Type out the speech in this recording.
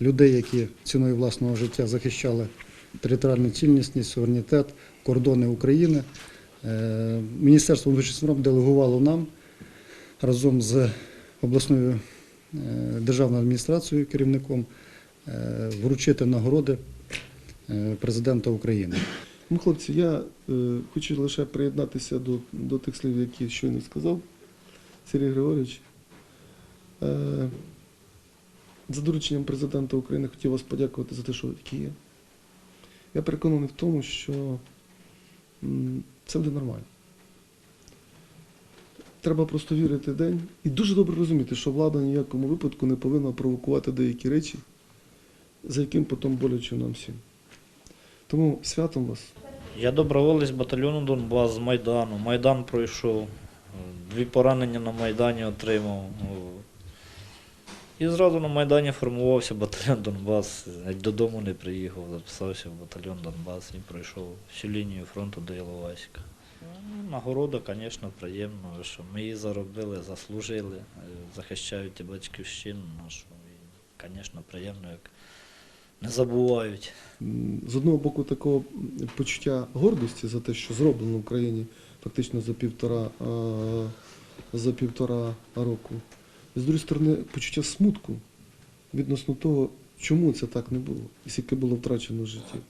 людей, які ціною власного життя захищали територіальну цілісність, суверенітет, кордони України. Е, Міністерство внутрішніх справ делегувало нам разом з обласною е, державною адміністрацією, керівником е, вручити нагороди президента України. Ну, хлопці, я хочу лише приєднатися до, до тих слів, які щойно сказав Сергій Григорович. За дорученням президента України хотів вас подякувати за те, що ви такі є. Я переконаний в тому, що це буде нормально. Треба просто вірити день і дуже добре розуміти, що влада ні в якому випадку не повинна провокувати деякі речі, за яким потім боляче нам всім. Тому святом вас. Я доброволець батальйону Донбас з Майдану. Майдан пройшов, дві поранення на Майдані отримав. І зразу на Майдані формувався батальйон Донбас. Навіть додому не приїхав, записався в батальйон Донбас і пройшов всю лінію фронту до Іловайська. Ну, Нагорода, звісно, приємно, що ми її заробили, заслужили, е, захищають і батьківщину нашу. І, звісно, приємно, як не забувають. З одного боку такого почуття гордості за те, що зроблено в Україні фактично за півтора, за півтора року. З іншої сторони, почуття смутку відносно того, чому це так не було, і скільки було втрачено життів.